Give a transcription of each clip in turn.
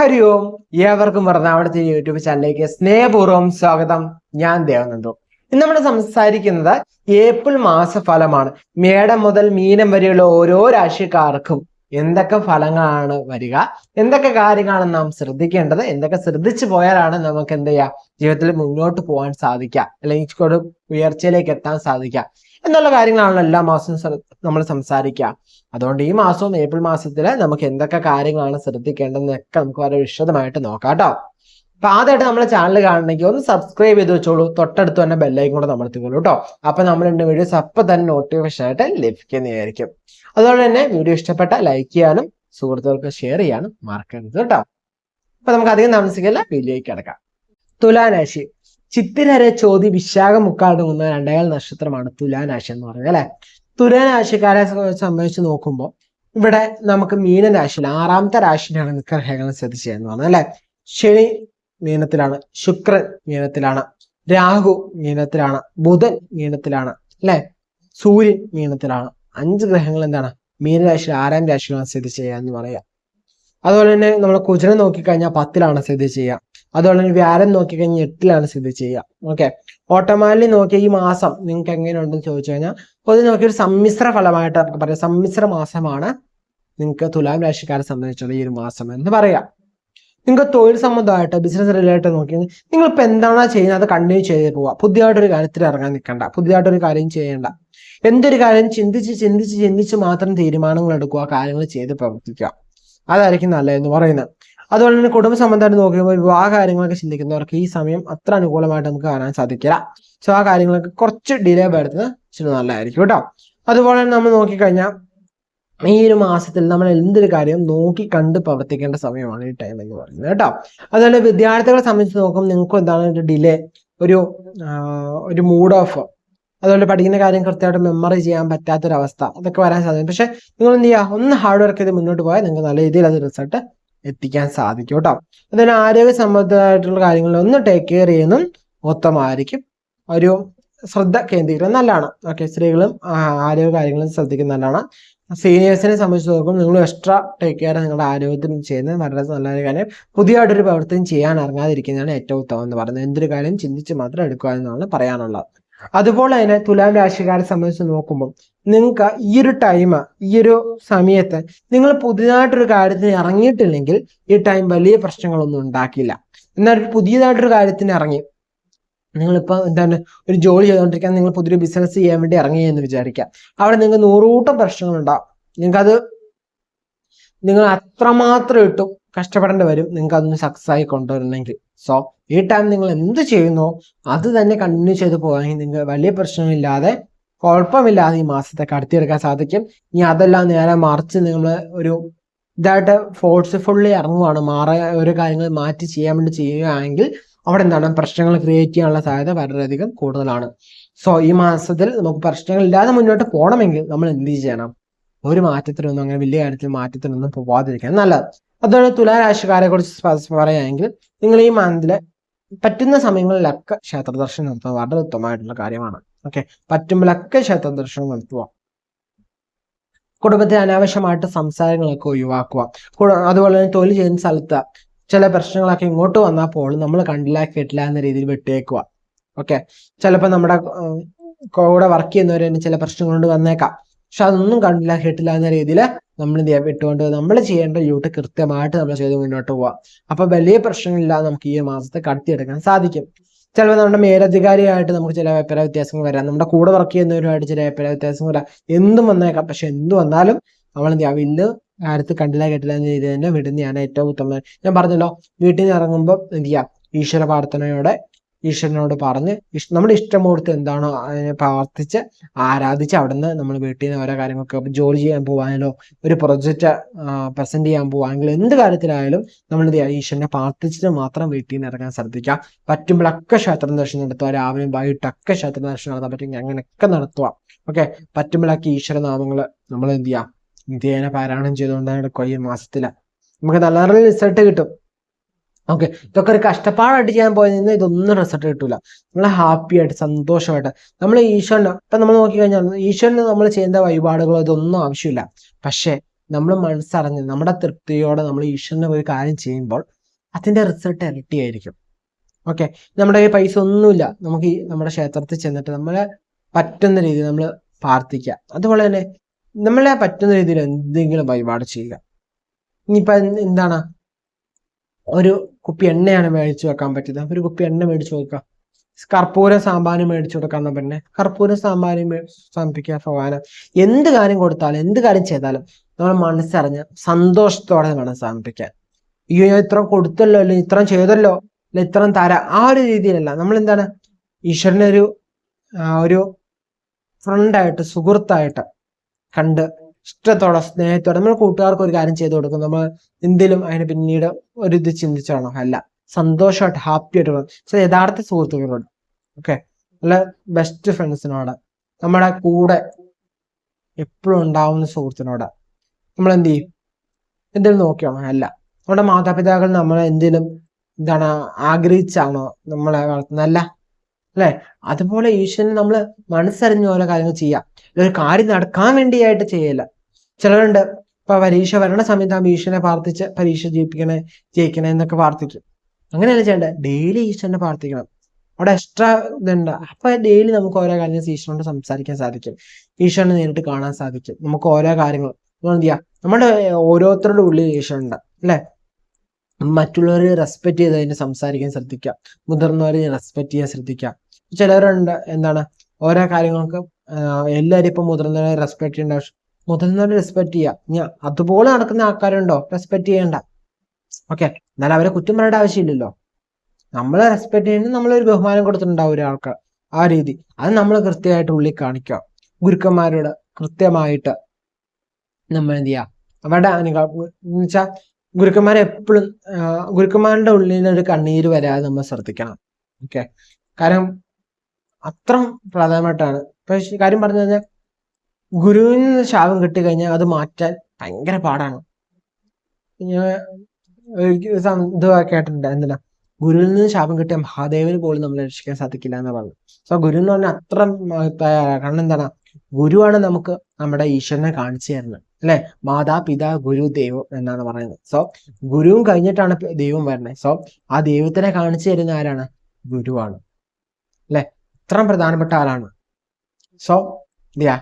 ഹരി ഓം ഏവർക്കും പറഞ്ഞ യൂട്യൂബ് ചാനലിലേക്ക് സ്നേഹപൂർവം സ്വാഗതം. ഞാൻ ദേവനന്ദു. ഇന്ന് നമ്മൾ സംസാരിക്കുന്നത് ഏപ്രിൽ മാസഫലമാണ്. മേടം മുതൽ മീനം വരെയുള്ള ഓരോ രാശിക്കാർക്കും എന്തൊക്കെ ഫലങ്ങളാണ് വരിക? എന്തൊക്കെ കാര്യങ്ങളാണ് നാം ശ്രദ്ധിക്കേണ്ടത്? എന്തൊക്കെ ശ്രദ്ധിച്ചു പോയാലാണ് നമുക്ക് എന്ത് ചെയ്യാം? ജീവിതത്തിൽ മുന്നോട്ട് പോകാൻ സാധിക്കുക. അല്ലെങ്കിൽ ഒരു ഉയർച്ചയിലേക്ക് എത്താൻ സാധിക്കുക. എന്നുള്ള കാര്യങ്ങളാണല്ലോ എല്ലാ മാസവും നമ്മൾ സംസാരിക്കുക. അതുകൊണ്ട് ഈ മാസവും ഏപ്രിൽ മാസത്തിൽ നമുക്ക് എന്തൊക്കെ കാര്യങ്ങളാണ് ശ്രദ്ധിക്കേണ്ടതെന്നൊക്കെ നമുക്ക് വളരെ വിശദമായിട്ട് നോക്കാം കേട്ടോ. അപ്പൊ ആദ്യമായിട്ട് നമ്മളെ ചാനൽ കാണണമെങ്കിൽ ഒന്ന് സബ്സ്ക്രൈബ് ചെയ്ത് വെച്ചോളൂ. തൊട്ടടുത്ത് തന്നെ ബെല്ലൈക്കും കൂടെ അമർത്തിക്കോളൂ കേട്ടോ. അപ്പൊ നമ്മൾ രണ്ട് വീഡിയോസ് അപ്പൊ തന്നെ നോട്ടിഫിക്കേഷൻ ആയിട്ട് ലഭിക്കുന്നതായിരിക്കും. അതുപോലെ തന്നെ വീഡിയോ ഇഷ്ടപ്പെട്ട ലൈക്ക് ചെയ്യാനും സുഹൃത്തുക്കൾക്ക് ഷെയർ ചെയ്യാനും മറക്കരുത് കേട്ടോ. അപ്പൊ നമുക്ക് അധികം താമസിക്കില്ല വീഡിയോയ്ക്ക് കിടക്കാം. തുലാനാശി. ചിത്തിരരെ ചോതി വിശാഖം മുക്കാടുങ്ങുന്ന രണ്ടേകാൽ നക്ഷത്രമാണ് തുലാനാശി എന്ന് പറഞ്ഞത് അല്ലെ? തുലാനാശിക്കാരെ സംബന്ധിച്ച് നോക്കുമ്പോൾ ഇവിടെ നമുക്ക് മീനരാശിയിൽ ആറാമത്തെ രാശിയിലാണ് നിഗ്രഹങ്ങൾ സ്ഥിതി ചെയ്യുന്നത് പറഞ്ഞത് അല്ലെ? ശനി മീനത്തിലാണ് ശുക്രൻ മീനത്തിലാണ് രാഹു മീനത്തിലാണ് ബുധൻ മീനത്തിലാണ് അല്ലെ? സൂര്യൻ മീനത്തിലാണ്. അഞ്ച് ഗ്രഹങ്ങൾ എന്താണ്? മീനരാശിയിൽ ആറാം രാശിയിലാണ് സ്ഥിതി ചെയ്യുക എന്ന് പറയാം. അതുപോലെ തന്നെ നമ്മൾ കുജനം നോക്കിക്കഴിഞ്ഞാൽ പത്തിലാണ് സ്ഥിതി ചെയ്യുക. അതുപോലെ തന്നെ വ്യാരം നോക്കിക്കഴിഞ്ഞാൽ എട്ടിലാണ് സ്ഥിതി ചെയ്യുക. ഓക്കെ. ഓട്ടോമാലി നോക്കിയ ഈ മാസം നിങ്ങൾക്ക് എങ്ങനെയുണ്ടെന്ന് ചോദിച്ചു കഴിഞ്ഞാൽ പൊതുവെ നോക്കിയ ഒരു സമ്മിശ്ര ഫലമായിട്ട് നമുക്ക് പറയാം. സമ്മിശ്ര മാസമാണ് നിങ്ങൾക്ക് തുലാം രാശിക്കാരെ സംബന്ധിച്ചുള്ള ഈ ഒരു മാസം എന്ന് പറയാം. നിങ്ങൾക്ക് തൊഴിൽ സംബന്ധമായിട്ട് ബിസിനസ് റിലേറ്റഡ് നോക്കി നിങ്ങൾ ഇപ്പൊ എന്താണോ ചെയ്യുന്നത് അത് കണ്ടിന്യൂ ചെയ്ത് പോവുക. പുതിയതായിട്ടൊരു കാര്യത്തിൽ ഇറങ്ങാൻ നിൽക്കണ്ട. പുതിയതായിട്ടൊരു കാര്യം ചെയ്യേണ്ട. എന്തൊരു കാര്യം ചിന്തിച്ച് ചിന്തിച്ച് ചിന്തിച്ച് മാത്രം തീരുമാനങ്ങൾ എടുക്കുക കാര്യങ്ങൾ ചെയ്ത് പ്രവർത്തിക്കുക. അതായിരിക്കും നല്ലതെന്ന് പറയുന്നത്. അതുപോലെ തന്നെ കുടുംബ സംബന്ധമായിട്ട് നോക്കുമ്പോൾ വിവാഹ കാര്യങ്ങളൊക്കെ ചിന്തിക്കുന്നവർക്ക് ഈ സമയം അത്ര അനുകൂലമായിട്ട് നമുക്ക് കാണാൻ സാധിക്കില്ല. സോ ആ കാര്യങ്ങളൊക്കെ കുറച്ച് ഡിലേ വരുത്തുന്നത് ചില നല്ലതായിരിക്കും കേട്ടോ. അതുപോലെ തന്നെ നമ്മൾ നോക്കിക്കഴിഞ്ഞാൽ ഈ ഒരു മാസത്തിൽ നമ്മൾ എന്തൊരു കാര്യം നോക്കി കണ്ട് പ്രവർത്തിക്കേണ്ട സമയമാണ് ഈ ടൈം എന്ന് പറയുന്നത് കേട്ടോ. അതുപോലെ വിദ്യാർത്ഥികളെ സംബന്ധിച്ച് നോക്കുമ്പോൾ നിങ്ങൾക്ക് എന്താണ് ഒരു ഡിലേ ഒരു ഒരു മൂഡ് ഓഫ് അതുപോലെ പഠിക്കുന്ന കാര്യം കൃത്യമായിട്ട് മെമ്മറി ചെയ്യാൻ പറ്റാത്തൊരവസ്ഥ. അതൊക്കെ വരാൻ സാധിക്കും പക്ഷെ നിങ്ങൾ എന്ത് ചെയ്യുക? ഒന്ന് ഹാർഡ് വർക്ക് ചെയ്ത് മുന്നോട്ട് പോയാൽ നിങ്ങൾക്ക് നല്ല രീതിയിൽ അത് റിസൾട്ട് എത്തിക്കാൻ സാധിക്കും കേട്ടോ. അതുപോലെ ആരോഗ്യ സംബന്ധമായിട്ടുള്ള കാര്യങ്ങളിൽ ഒന്ന് ടേക്ക് കെയർ ചെയ്യുന്നതും ഉത്തമമായിരിക്കും. ഒരു ശ്രദ്ധ കേന്ദ്രീകരിക്കുന്നത് നല്ലതാണ്. ഓക്കെ സ്ത്രീകളും ആരോഗ്യ കാര്യങ്ങളും ശ്രദ്ധിക്കുന്നത് നല്ലതാണ്. സീനിയേഴ്സിനെ സംബന്ധിച്ച് നോക്കുമ്പോൾ നിങ്ങൾ എക്സ്ട്രാ ടേക്ക് കെയർ നിങ്ങളുടെ ആരോഗ്യത്തിന് ചെയ്യുന്നത് വളരെ നല്ലൊരു കാര്യം. പുതിയതായിട്ടൊരു പ്രവർത്തനം ചെയ്യാൻ ഇറങ്ങാതിരിക്കുന്നതാണ് ഏറ്റവും ഉത്തമം എന്ന് പറയുന്നത്. എന്തൊരു കാര്യം ചിന്തിച്ച് മാത്രം എടുക്കുക എന്നാണ് പറയാനുള്ളത്. അതുപോലെ തന്നെ തുലാം രാശിക്കാരെ സംബന്ധിച്ച് നോക്കുമ്പോൾ നിങ്ങൾക്ക് ഈ ഒരു ടൈം ഈ ഒരു സമയത്ത് നിങ്ങൾ പുതിയതായിട്ടൊരു കാര്യത്തിന് ഇറങ്ങിയിട്ടില്ലെങ്കിൽ ഈ ടൈം വലിയ പ്രശ്നങ്ങളൊന്നും ഉണ്ടാക്കില്ല. എന്നാൽ പുതിയതായിട്ടൊരു കാര്യത്തിന് ഇറങ്ങി നിങ്ങളിപ്പോൾ എന്താണ് ഒരു ജോലി ചെയ്തുകൊണ്ടിരിക്കാൻ നിങ്ങൾ പുതിയൊരു ബിസിനസ് ചെയ്യാൻ വേണ്ടി ഇറങ്ങി എന്ന് അവിടെ നിങ്ങൾക്ക് നൂറൂട്ടം പ്രശ്നങ്ങളുണ്ടാവും. നിങ്ങൾക്കത് നിങ്ങൾ അത്രമാത്രം ഇട്ടും കഷ്ടപ്പെടേണ്ടി വരും. നിങ്ങൾക്ക് അതൊന്ന് സക്സസ് ആയി കൊണ്ടുവരണമെങ്കിൽ. സോ ഈ ടൈം നിങ്ങൾ എന്ത് ചെയ്യുന്നോ അത് തന്നെ കണ്ടിന്യൂ ചെയ്ത് പോകാമെങ്കിൽ നിങ്ങൾ വലിയ പ്രശ്നമില്ലാതെ കുഴപ്പമില്ലാതെ ഈ മാസത്തെ കടത്തിയെടുക്കാൻ സാധിക്കും. ഇനി അതെല്ലാം നേരെ മറിച്ച് നിങ്ങൾ ഒരു ഇതായിട്ട് ഫോഴ്സ്ഫുള്ളി ഇറങ്ങുവാണ്. മാറ ഓരോ കാര്യങ്ങൾ മാറ്റി ചെയ്യാൻ വേണ്ടി ചെയ്യുകയാണെങ്കിൽ അവിടെ എന്താണ് പ്രശ്നങ്ങൾ ക്രിയേറ്റ് ചെയ്യാനുള്ള സാധ്യത വളരെയധികം കൂടുതലാണ്. സോ ഈ മാസത്തിൽ നമുക്ക് പ്രശ്നങ്ങൾ ഇല്ലാതെ മുന്നോട്ട് പോകണമെങ്കിൽ നമ്മൾ എന്ത് ചെയ്യണം? ഒരു മാറ്റത്തിനൊന്നും അങ്ങനെ വലിയ കാര്യത്തിൽ മാറ്റത്തിനൊന്നും പോവാതിരിക്കാൻ നല്ലത്. അതുപോലെ തുലാരാശിക്കാരെ കുറിച്ച് പറയുകയാണെങ്കിൽ നിങ്ങൾ ഈ മന്തിലെ പറ്റുന്ന സമയങ്ങളിലൊക്കെ ക്ഷേത്ര ദർശനം നടത്തുക. വളരെ ഉത്തമമായിട്ടുള്ള കാര്യമാണ്. ഓക്കെ പറ്റുമ്പോഴൊക്കെ ക്ഷേത്ര ദർശനം നടത്തുക. കുടുംബത്തിൽ അനാവശ്യമായിട്ട് സംസാരങ്ങളൊക്കെ ഒഴിവാക്കുക. അതുപോലെ തന്നെ തൊഴിൽ ചെയ്യുന്ന സ്ഥലത്ത് ചില പ്രശ്നങ്ങളൊക്കെ ഇങ്ങോട്ട് വന്നാൽ പോലും നമ്മൾ കണ്ടില്ല കേട്ടില്ല എന്ന രീതിയിൽ വിട്ടേക്കുക. ഓക്കെ ചിലപ്പോൾ നമ്മുടെ കൂടെ വർക്ക് ചെയ്യുന്നവർ തന്നെ ചില പ്രശ്നങ്ങൾ കൊണ്ട് വന്നേക്കാം. പക്ഷെ അതൊന്നും കണ്ടില്ല കേട്ടില്ല എന്ന രീതിയിൽ നമ്മൾ എന്ത് ചെയ്യാം? വിട്ടുകൊണ്ട് നമ്മൾ ചെയ്യേണ്ട ഡ്യൂട്ടി കൃത്യമായിട്ട് നമ്മൾ ചെയ്ത് മുന്നോട്ട് പോവാം. അപ്പൊ വലിയ പ്രശ്നങ്ങളില്ലാതെ നമുക്ക് ഈ മാസത്തെ കടത്തിയെടുക്കാൻ സാധിക്കും. ചിലപ്പോൾ നമ്മുടെ മേലധികാരിയായിട്ട് നമുക്ക് ചില അഭിപ്രായ വ്യത്യാസങ്ങൾ വരാം. നമ്മുടെ കൂടെ വർക്ക് ചെയ്യുന്നവരുമായിട്ട് ചില അഭിപ്രായ വ്യത്യാസങ്ങൾ വരാം. എന്തും വന്നേക്കാം. പക്ഷെ എന്ത് വന്നാലും നമ്മൾ എന്ത് ചെയ്യാം? ഇന്ന് കാര്യത്തിൽ കണ്ടില്ല കേട്ടില്ല എന്ന രീതിയിൽ തന്നെ വിടുന്നതാണ് ഏറ്റവും ഉത്തമം ഞാൻ പറഞ്ഞല്ലോ വീട്ടിൽ നിന്ന് ഇറങ്ങുമ്പോൾ എന്ത് ചെയ്യാം? ഈശ്വര പ്രാർത്ഥനയോടെ ഈശ്വരനോട് പറഞ്ഞ് നമ്മുടെ ഇഷ്ടമുഹൂർത്തം എന്താണോ അതിനെ പ്രാർത്ഥിച്ച് ആരാധിച്ച് അവിടുന്ന് നമ്മൾ വീട്ടിൽ നിന്ന് ഓരോ കാര്യങ്ങളൊക്കെ ജോലി ചെയ്യാൻ പോകാനോ ഒരു പ്രൊജക്റ്റ് പ്രസന്റ് ചെയ്യാൻ പോവാണെങ്കിൽ എന്ത് കാര്യത്തിലായാലും നമ്മൾ ഈശ്വരനെ പ്രാർത്ഥിച്ചിട്ട് മാത്രം വീട്ടിൽ നിന്ന് ഇറങ്ങാൻ ശ്രദ്ധിക്കുക പറ്റുമ്പോഴൊക്കെ ക്ഷേത്ര ദർശനം നടത്തുക. രാവിലെ വൈകിട്ടൊക്കെ ക്ഷേത്ര ദർശനം നടത്താൻ പറ്റുമെങ്കിൽ അങ്ങനെയൊക്കെ നടത്തുക. ഓക്കെ പറ്റുമ്പോഴൊക്കെ ഈശ്വരനാമങ്ങൾ നമ്മൾ എന്ത് ചെയ്യാം? നിത്യേന പാരായണം ചെയ്തുകൊണ്ടാണ് ഈ മാസത്തില. നമുക്ക് നല്ല റിസൾട്ട് കിട്ടും. ഓക്കെ ഇതൊക്കെ ഒരു കഷ്ടപ്പാടായിട്ട് ചെയ്യാൻ പോയി നിന്ന് ഇതൊന്നും റിസൾട്ട് കിട്ടൂല. നമ്മൾ ഹാപ്പി ആയിട്ട് സന്തോഷമായിട്ട്. നമ്മൾ ഈശ്വരനെ ഇപ്പൊ നമ്മൾ നോക്കി കഴിഞ്ഞാൽ ഈശ്വരന് നമ്മൾ ചെയ്യുന്ന വഴിപാടുകളോ ഇതൊന്നും ആവശ്യമില്ല. പക്ഷേ നമ്മൾ മനസ്സറിഞ്ഞ് നമ്മുടെ തൃപ്തിയോടെ നമ്മൾ ഈശ്വരനെ ഒരു കാര്യം ചെയ്യുമ്പോൾ അതിന്റെ റിസൾട്ട് ഇരട്ടിയായിരിക്കും ഓക്കെ നമ്മുടെ കയ്യിൽ പൈസ ഒന്നുമില്ല. നമുക്ക് ഈ നമ്മുടെ ക്ഷേത്രത്തിൽ ചെന്നിട്ട് നമ്മളെ പറ്റുന്ന രീതിയിൽ നമ്മൾ പ്രാർത്ഥിക്കുക. അതുപോലെ തന്നെ നമ്മളെ പറ്റുന്ന രീതിയിൽ എന്തെങ്കിലും വഴിപാട് ചെയ്യുക. ഇനിയിപ്പോ എന്ത് എന്താണ്? ഒരു കുപ്പി എണ്ണയാണ് മേടിച്ചു വെക്കാൻ പറ്റുന്നത് ഒരു കുപ്പി എണ്ണ മേടിച്ചു വെക്കുക കർപ്പൂര സാമ്പാനും മേടിച്ചു കൊടുക്കാൻ പറഞ്ഞെ കർപ്പൂര സാമ്പാനും സമർപ്പിക്കുക ഭഗവാന്. എന്ത് കാര്യം കൊടുത്താലും എന്ത് കാര്യം ചെയ്താലും നമ്മൾ മനസ്സറിഞ്ഞ് സന്തോഷത്തോടെ വേണം സമർപ്പിക്കാൻ അയ്യോ ഞാൻ ഇത്ര കൊടുത്തല്ലോ അല്ലെങ്കിൽ ഇത്രയും ചെയ്തല്ലോ അല്ലെ? ഇത്രയും തരാം. ആ ഒരു രീതിയിലല്ല. നമ്മൾ എന്താണ് ഈശ്വരനൊരു ഒരു ഫ്രണ്ടായിട്ട് സുഹൃത്തായിട്ട് കണ്ട് ഇഷ്ടത്തോടെ സ്നേഹത്തോടെ നമ്മൾ കൂട്ടുകാർക്ക് ഒരു കാര്യം ചെയ്തു കൊടുക്കും. നമ്മൾ എന്തെങ്കിലും അതിന് പിന്നീട് ഒരു ഇത് ചിന്തിച്ചാണോ? അല്ല. സന്തോഷമായിട്ട് ഹാപ്പി ആയിട്ട്. സോ യഥാർത്ഥ സുഹൃത്തുക്കളോട്. ഓക്കെ നല്ല ബെസ്റ്റ് ഫ്രണ്ട്സിനോട് നമ്മുടെ കൂടെ എപ്പോഴും ഉണ്ടാവുന്ന സുഹൃത്തിനോട്. നമ്മൾ എന്ത് ചെയ്യും? എന്തെങ്കിലും നോക്കിയാണോ? അല്ല. നമ്മുടെ മാതാപിതാക്കൾ നമ്മളെ എന്തെങ്കിലും എന്താണ് ആഗ്രഹിച്ചാണോ? നമ്മളെ വളർത്തുന്നത്? അല്ല. അല്ലെ? അതുപോലെ ഈശ്വരനെ നമ്മൾ മനസ്സറിഞ്ഞ പോലെ കാര്യങ്ങൾ ചെയ്യാം. ഒരു കാര്യം നടക്കാൻ വേണ്ടിയായിട്ട് ചെയ്യല്ല. ചിലരുണ്ട് ഇപ്പൊ പരീക്ഷ വരണ സമയത്ത് ഈശ്വരനെ പ്രാർത്ഥിച്ച് പരീക്ഷ ജയിപ്പിക്കണേ ജയിക്കണേ എന്നൊക്കെ പ്രാർത്ഥിക്കും. അങ്ങനെയല്ല ചെയ്യേണ്ടത് ഡെയിലി ഈശ്വരനെ പ്രാർത്ഥിക്കണം. അവിടെ എക്സ്ട്രാ ഇതുണ്ട്. അപ്പൊ ഡെയിലി നമുക്ക് ഓരോ കാര്യങ്ങൾ ഈശ്വരനോട് സംസാരിക്കാൻ സാധിക്കും. ഈശ്വരനെ നേരിട്ട് കാണാൻ സാധിക്കും. നമുക്ക് ഓരോ കാര്യങ്ങൾ എന്ത് ചെയ്യാം? നമ്മുടെ ഓരോരുത്തരുടെ ഉള്ളിൽ ഈശ്വരൻ ഉണ്ട്. അല്ലെ? മറ്റുള്ളവരെ റെസ്പെക്ട് ചെയ്ത് അതിനെ സംസാരിക്കാൻ ശ്രദ്ധിക്കുക. മുതിർന്നവരെ റെസ്പെക്ട് ചെയ്യാൻ ശ്രദ്ധിക്കുക. ചിലവരുണ്ട് എന്താണ് ഓരോ കാര്യങ്ങൾക്ക് എല്ലാവരും ഇപ്പം മുതിർന്നവരെ റെസ്പെക്ട് ചെയ്യേണ്ട ആവശ്യം മുതിർന്നവരെ റെസ്പെക്ട് ചെയ്യുക ഞാൻ അതുപോലെ നടക്കുന്ന ആൾക്കാരുണ്ടോ? റെസ്പെക്ട് ചെയ്യേണ്ട. ഓക്കെ എന്നാൽ അവരെ കുറ്റം പറയേണ്ട ആവശ്യമില്ലല്ലോ. നമ്മളെ റെസ്പെക്ട് ചെയ്യുന്നത് നമ്മളൊരു ബഹുമാനം കൊടുത്തിട്ടുണ്ടാവും ഒരാൾക്ക് ആ രീതി. അത് നമ്മൾ കൃത്യമായിട്ട് ഉള്ളിൽ കാണിക്കുക. ഗുരുക്കന്മാരോട് കൃത്യമായിട്ട് നമ്മൾ എന്ത് ചെയ്യുക? അവരുടെ അനുക വെച്ചാൽ ഗുരുക്കന്മാരെ എപ്പോഴും ഗുരുക്കന്മാരുടെ ഉള്ളിൽ ഒരു കണ്ണീര് വരാതെ നമ്മൾ ശ്രദ്ധിക്കണം. ഓക്കെ കാരണം അത്ര പ്രധാനമായിട്ടാണ്. ശ- കാര്യം പറഞ്ഞു കഴിഞ്ഞാൽ ഗുരുവിൽ നിന്ന് ശാപം കിട്ടിക്കഴിഞ്ഞാൽ അത് മാറ്റാൻ ഭയങ്കര പാടാണ്. ഞാൻ ഒരു സം- ഇത് കേട്ടിട്ടുണ്ട് എന്തിനാ? ഗുരുവിൽ നിന്ന് ശാപം കിട്ടിയ മഹാദേവന് പോലും നമ്മളെ രക്ഷിക്കാൻ സാധിക്കില്ല എന്ന് പറഞ്ഞു സോ ഗുരു എന്ന് പറഞ്ഞാൽ അത്ര. കാരണം എന്താണ്? ഗുരുവാണ് നമുക്ക് നമ്മുടെ ഈശ്വരനെ കാണിച്ചു തരുന്നത്. അല്ലെ? മാതാപിതാ ഗുരു ദൈവം എന്നാണ് പറയുന്നത്. സോ ഗുരുവും കഴിഞ്ഞിട്ടാണ് ദൈവം വരുന്നത്. സോ ആ ദൈവത്തിനെ കാണിച്ചു തരുന്ന ആരാണ്? ഗുരുവാണ്. അല്ലെ? ഇത്രയും പ്രധാനപ്പെട്ട ആളാണ്. സോ എന്തെയ്യാ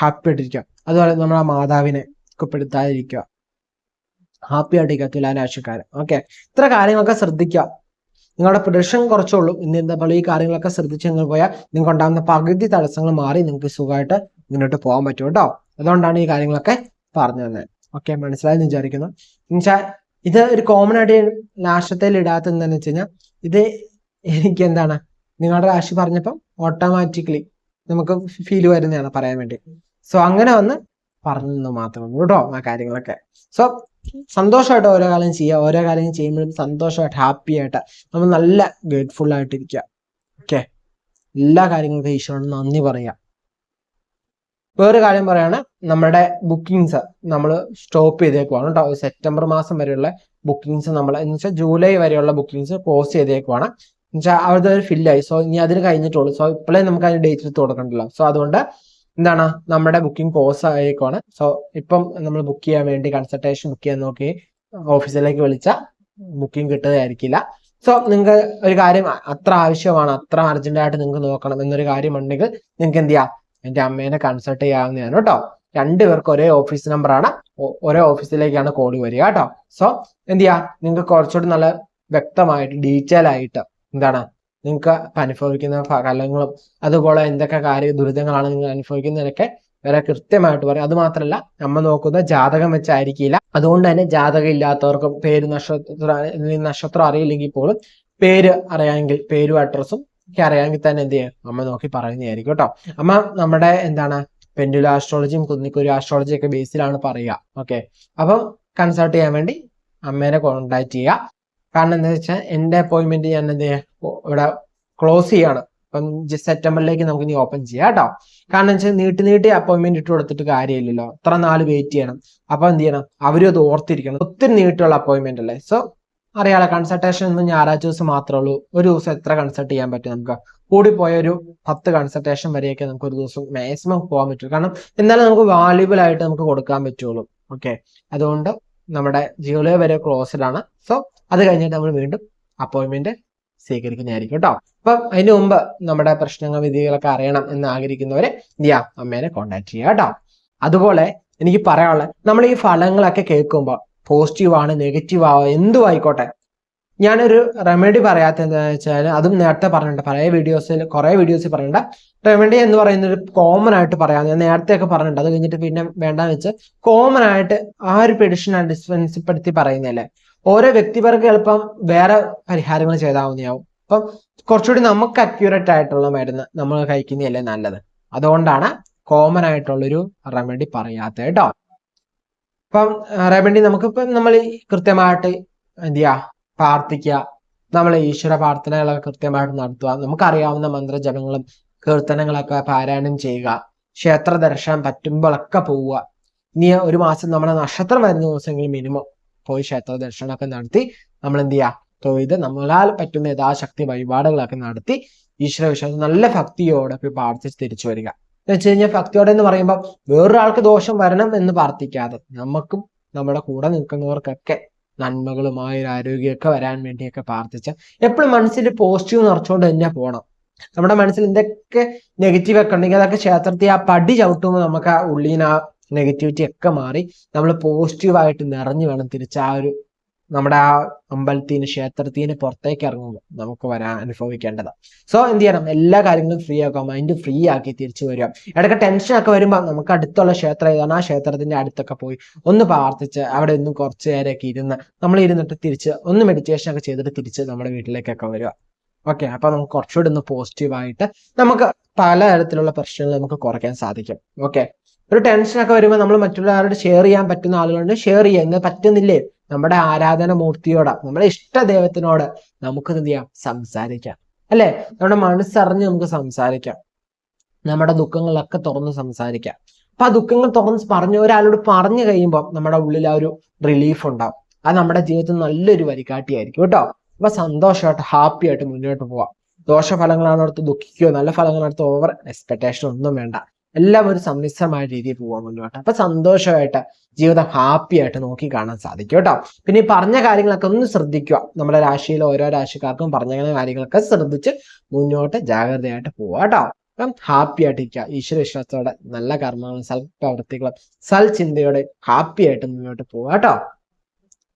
ഹാപ്പി ആയിട്ടിരിക്കുക. അതുപോലെ നമ്മളെ മാതാവിനെ കുപ്പെടുത്താതിരിക്കുക ഹാപ്പി ആയിട്ടിരിക്കുക തുലാരാശിക്കാരൻ ഓക്കെ ഇത്ര കാര്യങ്ങളൊക്കെ ശ്രദ്ധിക്കുക. നിങ്ങളുടെ പ്രൊഡക്ഷൻ കുറച്ചുള്ളൂ. ഇന്ന് എന്താ ഈ കാര്യങ്ങളൊക്കെ ശ്രദ്ധിച്ച് നിങ്ങൾ പോയാൽ നിങ്ങൾക്ക് ഉണ്ടാകുന്ന പകുതി തടസ്സങ്ങൾ മാറി നിങ്ങൾക്ക് സുഖമായിട്ട് മുന്നോട്ട് പോകാൻ പറ്റും കേട്ടോ. അതുകൊണ്ടാണ് ഈ കാര്യങ്ങളൊക്കെ പറഞ്ഞു തന്നെ ഓക്കെ മനസ്സിലായെന്ന് വിചാരിക്കുന്നു. എന്നുവെച്ചാൽ ഇത് ഒരു കോമൺ ആയിട്ട് രാഷ്ട്രത്തിൽ ഇടാത്തത് എന്താണെന്ന് വെച്ച് കഴിഞ്ഞാൽ ഇത് എനിക്ക് എന്താണ് നിങ്ങളുടെ രാശി പറഞ്ഞപ്പം ഓട്ടോമാറ്റിക്കലി നമുക്ക് ഫീൽ വരുന്നതാണ് പറയാൻ വേണ്ടി. സോ അങ്ങനെ വന്ന് പറഞ്ഞു മാത്രമേ ഉള്ളൂ കേട്ടോ ആ കാര്യങ്ങളൊക്കെ. സോ സന്തോഷമായിട്ട് ഓരോ കാലം ചെയ്യുക ഓരോ കാര്യം ചെയ്യുമ്പോഴും സന്തോഷമായിട്ട് ഹാപ്പി ആയിട്ട് നമ്മൾ നല്ല ഗ്രേറ്റ്ഫുൾ ആയിട്ടിരിക്കുക. ഓക്കെ എല്ലാ കാര്യങ്ങൾക്കും ഈശ്വരനോട് നന്ദി പറയുക. വേറൊരു കാര്യം പറയാണ് നമ്മുടെ ബുക്കിങ്സ് നമ്മൾ സ്റ്റോപ്പ് ചെയ്തേക്കുവാണ് കേട്ടോ. സെപ്റ്റംബർ മാസം വരെയുള്ള ബുക്കിങ്സ് നമ്മൾ എന്ന് വെച്ചാൽ ജൂലൈ വരെയുള്ള ബുക്കിങ്സ് ക്ലോസ് ചെയ്തേക്കുവാണ്. എന്നുവെച്ചാൽ അവരുടെ ഒരു ഫില്ലായി സോ ഇനി അതിന് കഴിഞ്ഞിട്ടുള്ളൂ. സോ ഇപ്പോഴേ നമുക്ക് അതിന് ഡേറ്റ് എടുത്ത് കൊടുക്കണ്ടല്ലോ. സോ അതുകൊണ്ട് എന്താണ് നമ്മുടെ ബുക്കിംഗ് പോസ് ആയേക്കുവാണ്. സോ ഇപ്പം നമ്മൾ ബുക്ക് ചെയ്യാൻ വേണ്ടി കൺസൾട്ടേഷൻ ബുക്ക് ചെയ്യാൻ നോക്കി ഓഫീസിലേക്ക് വിളിച്ച ബുക്കിംഗ് കിട്ടുന്നതായിരിക്കില്ല. സോ നിങ്ങൾക്ക് ഒരു കാര്യം അത്ര ആവശ്യമാണ് അത്ര അർജന്റായിട്ട് നിങ്ങൾക്ക് നോക്കണം എന്നൊരു കാര്യമുണ്ടെങ്കിൽ നിങ്ങൾക്ക് എന്ത് ചെയ്യാം? എന്റെ അമ്മേനെ കൺസൾട്ട് ചെയ്യാവുന്നതാണ് കേട്ടോ. രണ്ടുപേർക്ക് ഒരേ ഓഫീസ് നമ്പർ ആണ്. ഒരേ ഓഫീസിലേക്കാണ് കോൾ വരിക കേട്ടോ. സോ എന്ത് ചെയ്യാം? നിങ്ങൾക്ക് കുറച്ചുകൂടി നല്ല വ്യക്തമായിട്ട് ഡീറ്റെയിൽ ആയിട്ട് എന്താണ്? നിങ്ങൾക്ക് അനുഭവിക്കുന്ന ഫലങ്ങളും അതുപോലെ എന്തൊക്കെ കാര്യ ദുരിതങ്ങളാണ് നിങ്ങൾ അനുഭവിക്കുന്നതിനൊക്കെ വരെ കൃത്യമായിട്ട് പറയും. അത് മാത്രമല്ല നമ്മൾ നോക്കുന്ന ജാതകം വെച്ചായിരിക്കില്ല. അതുകൊണ്ട് തന്നെ ജാതകം ഇല്ലാത്തവർക്കും പേര് നക്ഷത്ര നക്ഷത്രം അറിയില്ലെങ്കിൽ പോലും പേര് അറിയാമെങ്കിൽ പേരും അഡ്രസ്സും ഒക്കെ അറിയാമെങ്കിൽ തന്നെ എന്ത് ചെയ്യും? അമ്മ നോക്കി പറയുന്നതായിരിക്കും കേട്ടോ. അമ്മ നമ്മുടെ എന്താണ് പെൻഡുല ആസ്ട്രോളജിയും കുന്നിക്കുരു ആസ്ട്രോളജി ഒക്കെ ബേസിലാണ് പറയുക. ഓക്കെ അപ്പം കൺസൾട്ട് ചെയ്യാൻ വേണ്ടി അമ്മേനെ കോൺടാക്ട് ചെയ്യുക. കാരണം എന്താ വെച്ചാൽ എന്റെ അപ്പോയിന്റ്മെന്റ് ഞാൻ എന്ത് ഇവിടെ ക്ലോസ് ചെയ്യാണ്. അപ്പം സെപ്റ്റംബറിലേക്ക് നമുക്ക് ഇനി ഓപ്പൺ ചെയ്യാം കേട്ടോ. കാരണം വെച്ചാൽ നീട്ടി നീട്ടി അപ്പോയിൻമെന്റ് ഇട്ട് കൊടുത്തിട്ട് കാര്യമില്ലല്ലോ. അത്ര നാൾ വെയിറ്റ് ചെയ്യണം. അപ്പൊ എന്ത് ചെയ്യണം? അവരും അത് ഓർത്തിരിക്കണം. ഒത്തിരി നീട്ടുള്ള അപ്പോയിൻമെന്റ് അല്ലേ? സോ അറിയാലോ കൺസൾട്ടേഷൻ ഒന്നും ഞായറാഴ്ച ദിവസം മാത്രമേ ഉള്ളൂ. ഒരു ദിവസം എത്ര കൺസൾട്ട് ചെയ്യാൻ പറ്റും നമുക്ക്? കൂടിപ്പോയ ഒരു പത്ത് കൺസൾട്ടേഷൻ വരെയൊക്കെ നമുക്ക് ഒരു ദിവസം മാക്സിമം പോകാൻ പറ്റും കാരണം എന്നാലും നമുക്ക് വാല്യുബിൾ ആയിട്ട് നമുക്ക് കൊടുക്കാൻ പറ്റുള്ളൂ. ഓക്കെ അതുകൊണ്ട് നമ്മുടെ ജൂലൈ വരെ ക്ലോസ്ഡ് ആണ്. സോ അത് കഴിഞ്ഞിട്ട് നമ്മൾ വീണ്ടും അപ്പോയിൻമെന്റ് സ്വീകരിക്കുന്നതായിരിക്കും കേട്ടോ. അപ്പം അതിനു മുമ്പ് നമ്മുടെ പ്രശ്നങ്ങൾ വിധികളൊക്കെ അറിയണം എന്ന് ആഗ്രഹിക്കുന്നവരെ എന്ത് അമ്മേനെ കോണ്ടാക്ട് ചെയ്യുക കേട്ടോ. അതുപോലെ എനിക്ക് പറയാനുള്ളത് നമ്മൾ ഈ ഫലങ്ങളൊക്കെ കേൾക്കുമ്പോൾ പോസിറ്റീവ് ആണ് നെഗറ്റീവ് ആവുക എന്തും ആയിക്കോട്ടെ. ഞാനൊരു റെമഡി പറയാത്ത എന്താണെന്ന് വെച്ചാൽ അതും നേരത്തെ പറഞ്ഞിട്ടുണ്ട്. പഴയ വീഡിയോസിൽ കുറേ വീഡിയോസിൽ പറയണ്ട റെമഡി എന്ന് പറയുന്നത് കോമൺ ആയിട്ട് പറയാം. ഞാൻ നേരത്തെ ഒക്കെ പറഞ്ഞിട്ടുണ്ട്. അത് കഴിഞ്ഞിട്ട് പിന്നെ വേണ്ടെന്ന് വെച്ച് കോമൺ ആയിട്ട് ആ ഒരു പെഡിഷൻ ഡിസ്പെൻസിപ്പെടുത്തി പറയുന്നതല്ലേ. ഓരോ വ്യക്തിപരക്ക് എളുപ്പം വേറെ പരിഹാരങ്ങൾ ചെയ്താവുന്നതാവും. അപ്പം കുറച്ചുകൂടി നമുക്ക് അക്യൂറേറ്റ് ആയിട്ടുള്ള മരുന്ന് നമ്മൾ കഴിക്കുന്നതല്ലേ നല്ലത്. അതുകൊണ്ടാണ് കോമൺ ആയിട്ടുള്ളൊരു റെമഡി പറയാത്തത് കേട്ടോ. അപ്പം റെമഡി നമുക്കിപ്പം നമ്മൾ കൃത്യമായിട്ട് എന്ത് ചെയ്യുക പ്രാർത്ഥിക്കുക. നമ്മൾ ഈശ്വര പ്രാർത്ഥനകളൊക്കെ കൃത്യമായിട്ട് നടത്തുക. നമുക്കറിയാവുന്ന മന്ത്രജപങ്ങളും കീർത്തനങ്ങളൊക്കെ പാരായണം ചെയ്യുക. ക്ഷേത്ര ദർശനം പറ്റുമ്പോഴൊക്കെ പോവുക. ഇനി ഒരു മാസം നമ്മളെ നക്ഷത്രം വരുന്ന ദിവസമെങ്കിലും മിനിമം പോയി ക്ഷേത്ര ദർശനമൊക്കെ നടത്തി നമ്മൾ എന്ത് ചെയ്യുക തൊഴുത് നമ്മളാൽ പറ്റുന്ന യഥാശക്തി വഴിപാടുകളൊക്കെ നടത്തി ഈശ്വര വിശ്വാസം നല്ല ഭക്തിയോടെ പ്രാർത്ഥിച്ച് തിരിച്ചു വരിക. എന്ന് വെച്ച് കഴിഞ്ഞാൽ ഭക്തിയോടെ എന്ന് പറയുമ്പോൾ വേറൊരാൾക്ക് ദോഷം വരണം എന്ന് പ്രാർത്ഥിക്കാതെ നമുക്കും നമ്മുടെ കൂടെ നിൽക്കുന്നവർക്കൊക്കെ നന്മകളുമായ ഒരു ആരോഗ്യമൊക്കെ വരാൻ വേണ്ടിയൊക്കെ പ്രാർത്ഥിച്ച എപ്പോഴും മനസ്സിൽ പോസിറ്റീവ് നിറച്ചുകൊണ്ട് തന്നെ പോകണം നമ്മുടെ മനസ്സിൽ എന്തൊക്കെ നെഗറ്റീവ് ഒക്കെ ഉണ്ടെങ്കിൽ അതൊക്കെ ക്ഷേത്രത്തിൽ ആ പടി ചവിട്ടുമ്പോൾ നമുക്ക് ആ ഉള്ളിന് ആ നെഗറ്റിവിറ്റി ഒക്കെ മാറി നമ്മൾ പോസിറ്റീവായിട്ട് നിറഞ്ഞു വേണം തിരിച്ച് ആ ഒരു നമ്മുടെ ആ അമ്പലത്തിന് ക്ഷേത്രത്തിന് പുറത്തേക്ക് ഇറങ്ങുമ്പോൾ നമുക്ക് വരാൻ അനുഭവിക്കേണ്ടത് സോ എന്ത് ചെയ്യണം? എല്ലാ കാര്യങ്ങളും ഫ്രീ ആക്കുക. മൈൻഡ് ഫ്രീ ആക്കി തിരിച്ചു വരിക. ഇടയ്ക്ക് ടെൻഷൻ ഒക്കെ വരുമ്പോൾ നമുക്ക് അടുത്തുള്ള ക്ഷേത്രം ഏതാണ്? ആ ക്ഷേത്രത്തിന്റെ അടുത്തൊക്കെ പോയി ഒന്ന് പ്രാർത്ഥിച്ച് അവിടെ ഒന്നും കുറച്ച് നേരമൊക്കെ ഇരുന്ന് നമ്മൾ ഇരുന്നിട്ട് തിരിച്ച് ഒന്ന് മെഡിറ്റേഷൻ ഒക്കെ ചെയ്തിട്ട് തിരിച്ച് നമ്മുടെ വീട്ടിലേക്കൊക്കെ വരിക. ഓക്കെ അപ്പൊ നമുക്ക് കുറച്ചുകൂടി ഒന്ന് പോസിറ്റീവായിട്ട് നമുക്ക് പലതരത്തിലുള്ള പ്രശ്നങ്ങൾ നമുക്ക് കുറയ്ക്കാൻ സാധിക്കും. ഓക്കെ ഒരു ടെൻഷൻ ഒക്കെ വരുമ്പോൾ നമ്മൾ മറ്റുള്ളവരോട് ഷെയർ ചെയ്യാൻ പറ്റുന്ന ആളുകളുണ്ട്. ഷെയർ ചെയ്യാൻ പറ്റുന്നില്ലേ? നമ്മുടെ ആരാധന മൂർത്തിയോട് നമ്മുടെ ഇഷ്ട ദൈവത്തിനോട് നമുക്ക് എന്ത് ചെയ്യാം? സംസാരിക്കാം. അല്ലെ? നമ്മുടെ മനസ്സറിഞ്ഞ് നമുക്ക് സംസാരിക്കാം. നമ്മുടെ ദുഃഖങ്ങളൊക്കെ തുറന്ന് സംസാരിക്കാം. അപ്പൊ ആ ദുഃഖങ്ങൾ തുറന്ന് പറഞ്ഞ ഒരാളോട് പറഞ്ഞു കഴിയുമ്പോൾ നമ്മുടെ ഉള്ളിൽ ആ ഒരു റിലീഫ് ഉണ്ടാവും. അത് നമ്മുടെ ജീവിതത്തിൽ നല്ലൊരു വരികാട്ടിയായിരിക്കും കേട്ടോ. അപ്പൊ സന്തോഷമായിട്ട് ഹാപ്പി ആയിട്ട് മുന്നോട്ട് പോവാം. ദോഷഫലങ്ങളാണടുത്ത് ദുഃഖിക്കുകയോ നല്ല ഫലങ്ങളടുത്ത് ഓവർ എക്സ്പെക്ടേഷൻ ഒന്നും വേണ്ട. എല്ലാം ഒരു സമ്മിശ്രമായ രീതിയിൽ പോവാൻ മുന്നോട്ട് അപ്പൊ സന്തോഷമായിട്ട് ജീവിതം ഹാപ്പി ആയിട്ട് നോക്കി കാണാൻ സാധിക്കും കേട്ടോ. പിന്നെ ഈ പറഞ്ഞ കാര്യങ്ങളൊക്കെ ഒന്ന് ശ്രദ്ധിക്കുക. നമ്മുടെ രാശിയിലെ ഓരോ രാശിക്കാർക്കും പറഞ്ഞ കാര്യങ്ങളൊക്കെ ശ്രദ്ധിച്ച് മുന്നോട്ട് ജാഗ്രതയായിട്ട് പോവുക കേട്ടോ. അപ്പം ഹാപ്പി ആയിട്ടിരിക്കുക. ഈശ്വര വിശ്വാസത്തോടെ നല്ല കർമ്മങ്ങളും സൽപ്രവർത്തികളും സൽചിന്തയോടെ ഹാപ്പി ആയിട്ട് മുന്നോട്ട് പോവുക കേട്ടോ.